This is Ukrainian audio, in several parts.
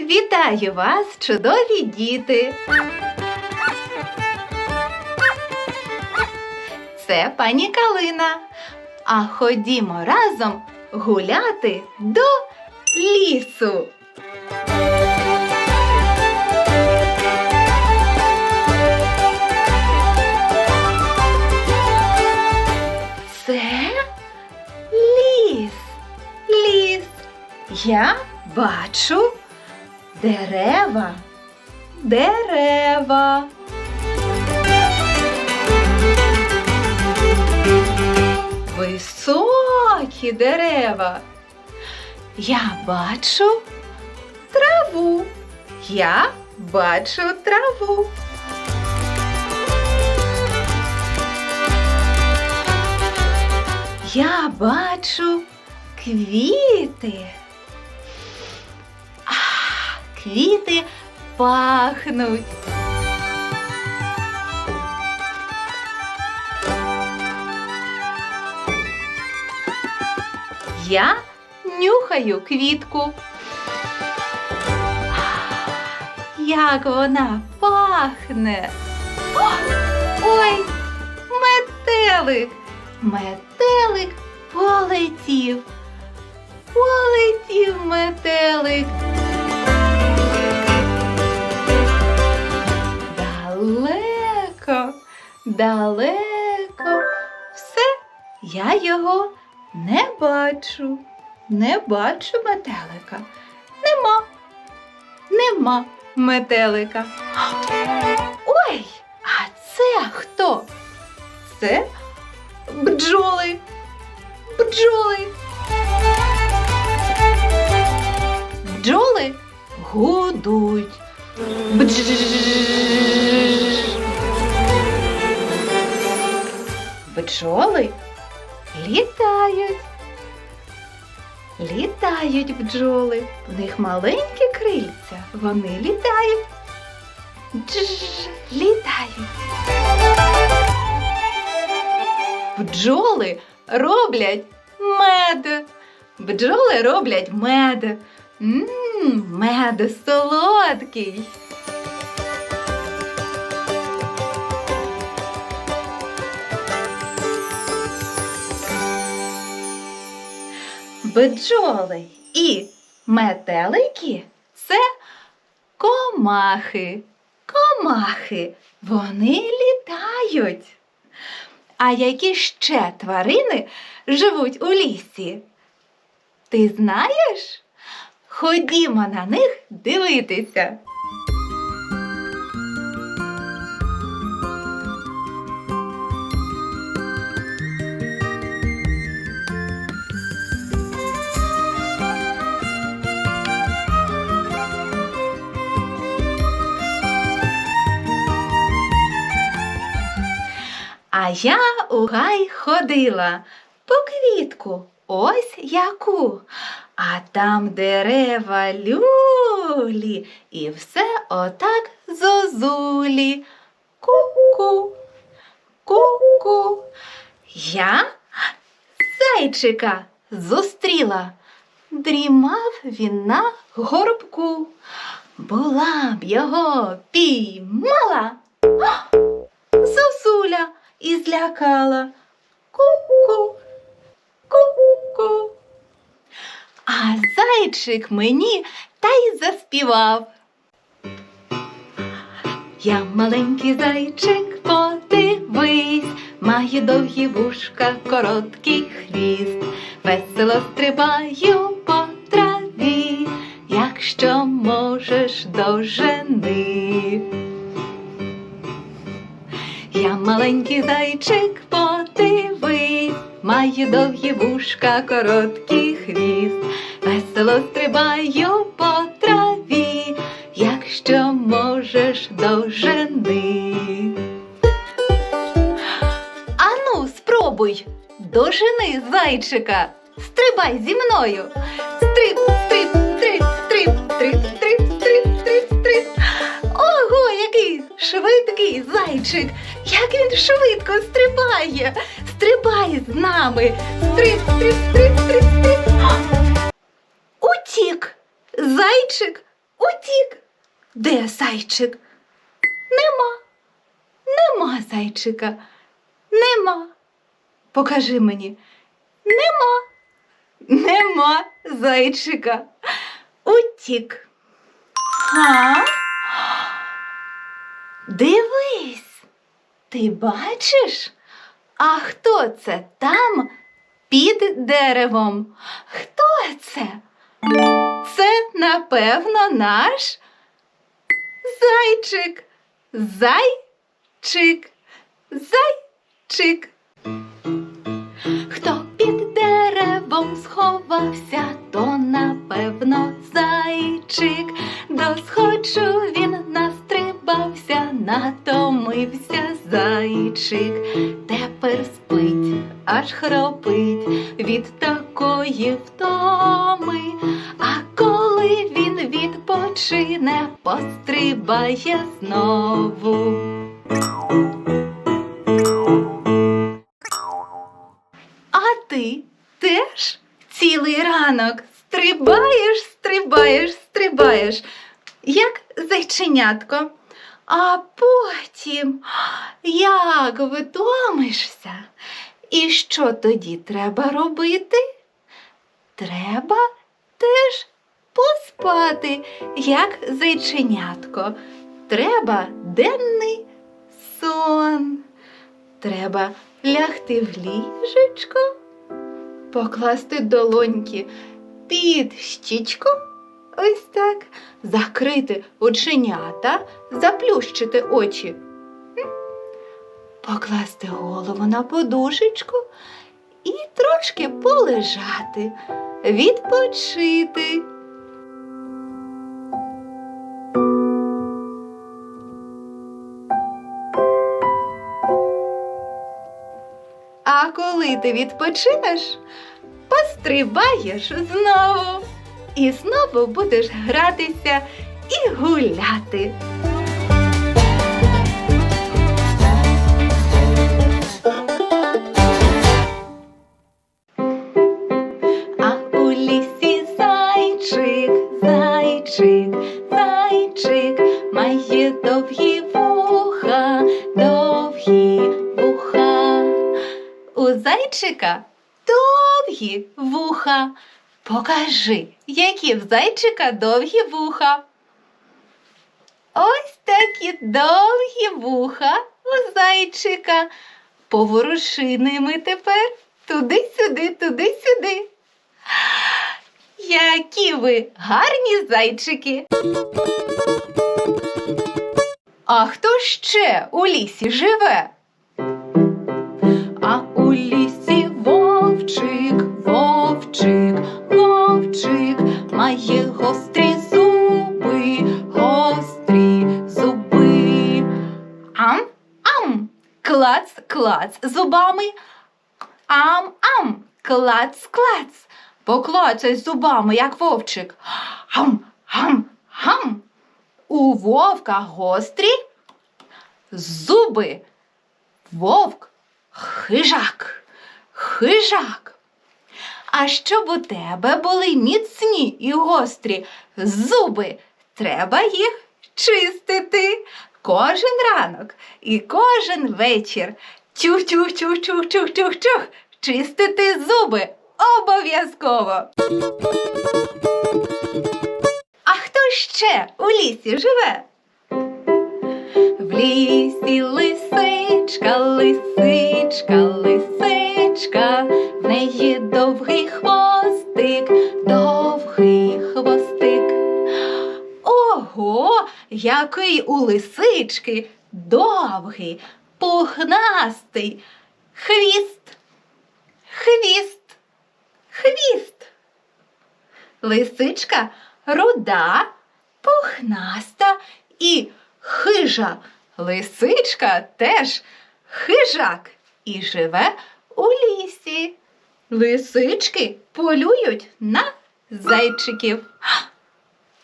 Вітаю вас, чудові діти! Це пані Калина. А ходімо разом гуляти до лісу. Це ліс. Ліс. Я бачу дерева. Дерева. Високі дерева. Я бачу траву. Я бачу траву. Я бачу квіти. Квіти пахнуть. Я нюхаю квітку. Як вона пахне. О, ой, метелик. Метелик полетів. Полетів метелик. Далеко, далеко. Все, я його не бачу. Не бачу метелика. Нема. Нема метелика. Ой, а це хто? Це бджоли. Бджоли. Бджоли гудуть. Бдж. Бджоли літають. Літають бджоли. В них маленькі крильця. Вони літають. Дж, літають. Бджоли роблять мед. Бджоли роблять мед. Мм, мед солодкий. Бджоли і метелики це комахи. Комахи. Вони літають. А які ще тварини живуть у лісі? Ти знаєш? Ходімо на них дивитися. А я у гай ходила по квітку, ось яку. А там дерева люлі, і все отак зозулі. Ку-ку, ку-ку. Я зайчика зустріла. Дрімав він на горбку. Була б його піймала. Зозуля і злякала. Ку-ку, ку-ку. А зайчик мені та й заспівав. Я маленький зайчик, подивись, маю довгі вушка, короткий хвіст, весело стрибаю по траві, якщо можеш дожени. Я маленький зайчик, подивись, маю довгі вушка, короткий хвіст, весело стрибаю по траві, якщо можеш дожени. Ану, спробуй, дожени зайчика, стрибай зі мною. Стрип, стрип, стрип, стрип, стрип, стрип, стрип, стрип, стрип. Ого, який швидкий зайчик! Як він швидко стрибає! Стрибай з нами! Стрип, стрип, стрип, стрип, стрип. Утік! Зайчик Утік. Де зайчик? Нема. Нема зайчика. Нема. Покажи мені. Нема. Нема зайчика. Утік. Га? Дивись, ти бачиш? А хто це там під деревом? Хто це? Це, напевно, наш зайчик. Зайчик. Зайчик. Хто під деревом сховався, то напевно зайчик. До сходжу він настрибався, натомився зайчик. Тепер спить, аж хропить від такої втоми. А коли він відпочине, пострибає знову. А ти теж цілий ранок стрибаєш, стрибаєш, стрибаєш, як зайченятко. А потім як втомишся. І що тоді треба робити? Треба теж поспати, як зайченятко. Треба денний сон. Треба лягти в ліжечко, покласти долоньки під щічку, ось так, закрити оченята, заплющити очі, покласти голову на подушечку і трошки полежати, відпочити. А коли ти відпочинеш, пострибаєш знову. І знову будеш гратися і гуляти. А у лісі зайчик, зайчик, зайчик, має довгі вуха, довгі вуха. У зайчика довгі вуха. Покажи, які в зайчика довгі вуха. Ось такі довгі вуха у зайчика. Поворуши ними тепер туди-сюди, туди-сюди. Які ви гарні зайчики. А хто ще у лісі живе? А у лісі вовчик, клац, зубами. Ам, ам, клац, клац. Поклацай зубами, як вовчик. Гам, гам, гам. У вовка гострі зуби. Вовк хижак, хижак. А щоб у тебе були міцні і гострі зуби, треба їх чистити кожен ранок і кожен вечір. Чух-чух-чух-чух-чух-чух-чух. Чистити зуби обов'язково. А хто ще у лісі живе? В лісі лисичка, лисичка, лисичка, в неї довгий хвостик, довгий хвостик. Ого, який у лисички довгий, пухнастий хвіст, хвіст, хвіст. Лисичка руда, пухнаста і хижа. Лисичка теж хижак і живе у лісі. Лисички полюють на зайчиків.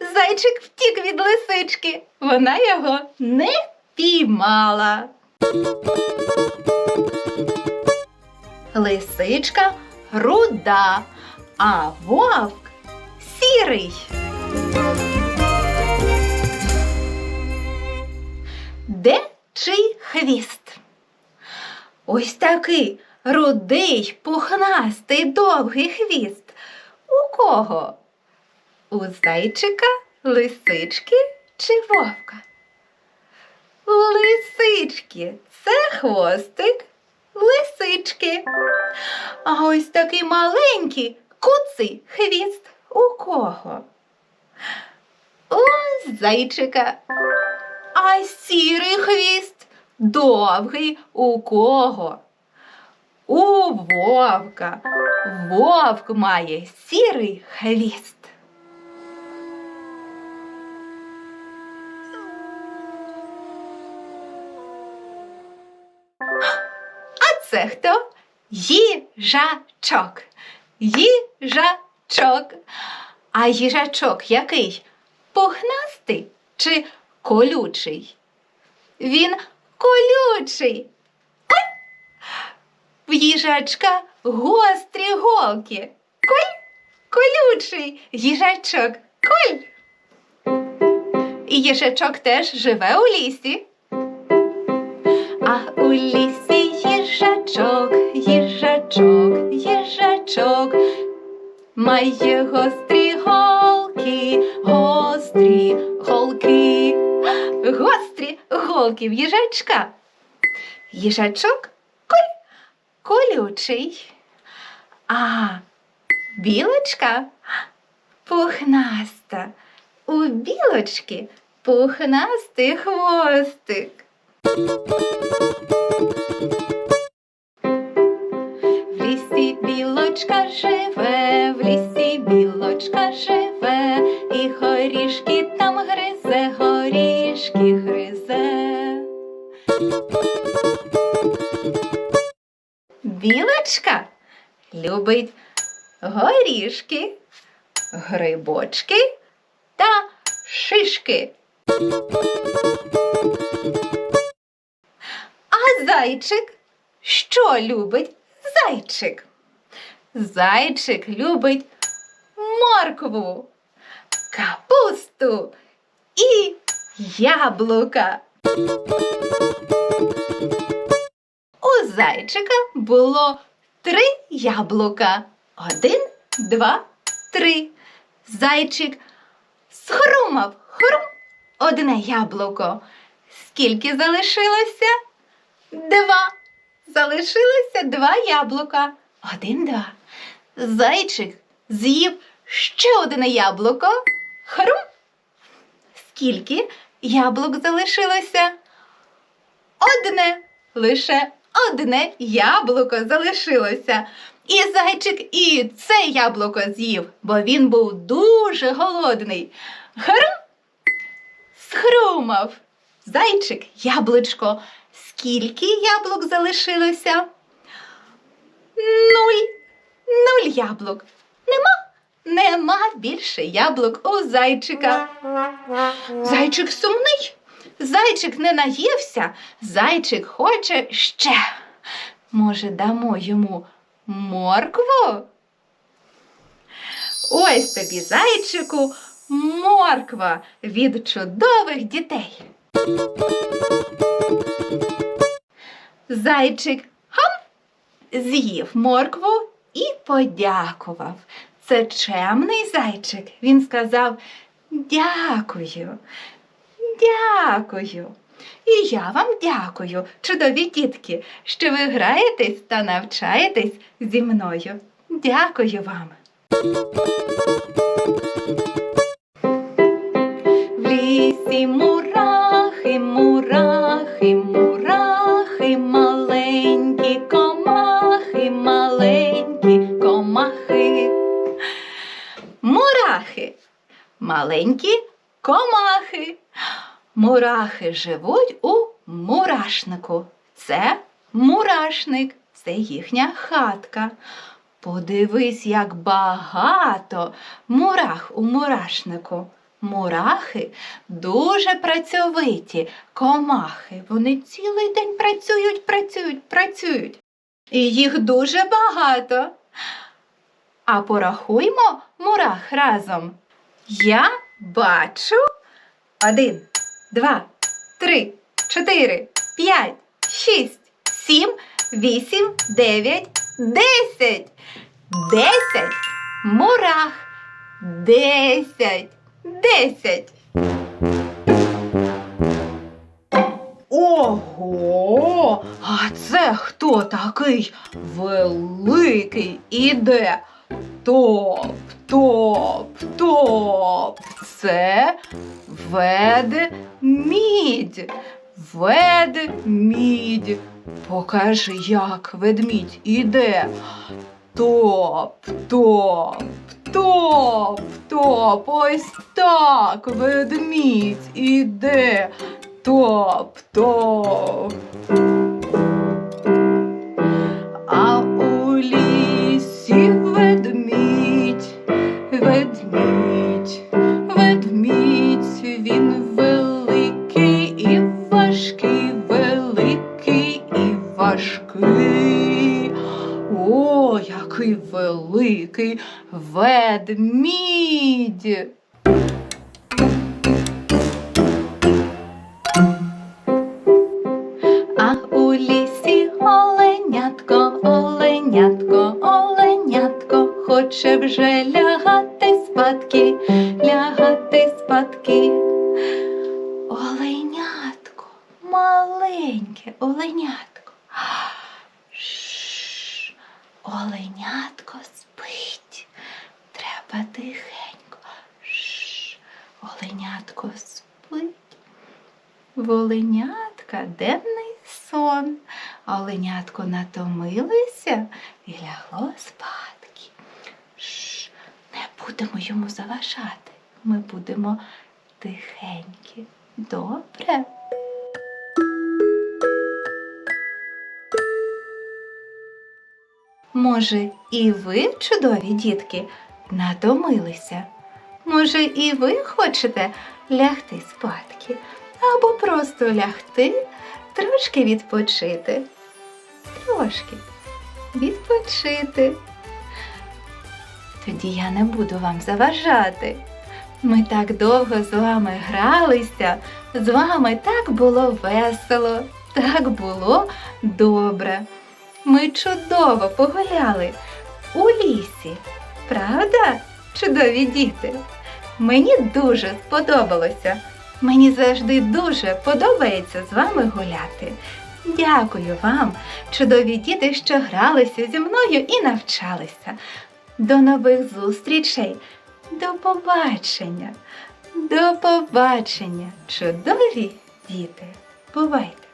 Зайчик втік від лисички. Вона його не піймала. Лисичка руда, а вовк сірий. Де чий хвіст? Ось такий рудий, пухнастий, довгий хвіст. У кого? У зайчика, лисички чи вовка? Лисички це хвостик лисички. А ось такий маленький куций хвіст у кого? У зайчика. А сірий хвіст довгий у кого? У вовка. Вовк має сірий хвіст. Це хто? Їжачок. Їжачок. А їжачок який? Пухнастий чи колючий? Він колючий. В їжачка гострі голки. Коль, колючий їжачок. Коль. І їжачок теж живе у лісі. А у лісі їжачок, їжачок, їжачок. Має гострі голки, гострі голки, гострі голки в їжачка. Їжачок коль, колючий, а білочка пухнаста. У білочки пухнастий хвостик. Білочка живе, в лісі білочка живе, і горішки там гризе, горішки гризе. Білочка любить горішки, грибочки та шишки. А зайчик що любить зайчик? Зайчик любить моркву, капусту і яблука. У зайчика було три яблука. Один, два, три. Зайчик схрумав хрум одне яблуко. Скільки залишилося? Два. Залишилося два яблука. Один, два. Зайчик з'їв ще одне яблуко. Хрум. Скільки яблук залишилося? Одне. Лише одне яблуко залишилося. І зайчик і це яблуко з'їв, бо він був дуже голодний. Хрум. Схрумав. Зайчик, яблучко. Скільки яблук залишилося? Нуль. Нуль яблук. Нема? Нема більше яблук у зайчика. Зайчик сумний. Зайчик не наївся. Зайчик хоче ще. Може, дамо йому моркву? Ось тобі, зайчику, морква від чудових дітей. Зайчик хам з'їв моркву і подякував. Це чемний зайчик. Він сказав дякую, дякую. І я вам дякую, чудові дітки, що ви граєтесь та навчаєтесь зі мною. Дякую вам. В лісі маленькі комахи. Мурахи живуть у мурашнику. Це мурашник, це їхня хатка. Подивись, як багато мурах у мурашнику. Мурахи дуже працьовиті, комахи. Вони цілий день працюють, працюють, працюють. І їх дуже багато. А порахуймо мурах разом. Я бачу один, два, три, чотири, п'ять, шість, сім, вісім, дев'ять, десять. Десять мурах. Десять. Десять. Ого! А це хто такий великий іде? Топ, топ, топ. Це ведмідь. Ведмідь. Покажи, як ведмідь іде. Топ, топ, топ, топ. Ось так ведмідь іде. Топ, топ. Ведмідь. А у лісі оленятко, оленятко, оленятко, хоче вже лягати спадки, лягати спадки. Оленятко, маленьке оленятко. Оленятко спить. Треба тихенько. Шш, оленятко спить. В оленятка денний сон, оленятко натомилося і лягло спадки. Шш, не будемо йому заважати. Ми будемо тихенькі. Добре? Може, і ви, чудові дітки, натомилися? Може, і ви хочете лягти спадки? Або просто лягти, трошки відпочити. Трошки відпочити. Тоді я не буду вам заважати. Ми так довго з вами гралися, з вами так було весело, так було добре. Ми чудово погуляли у лісі, правда, чудові діти? Мені дуже сподобалося. Мені завжди дуже подобається з вами гуляти. Дякую вам, чудові діти, що гралися зі мною і навчалися. До нових зустрічей. До побачення. До побачення, чудові діти. Бувайте!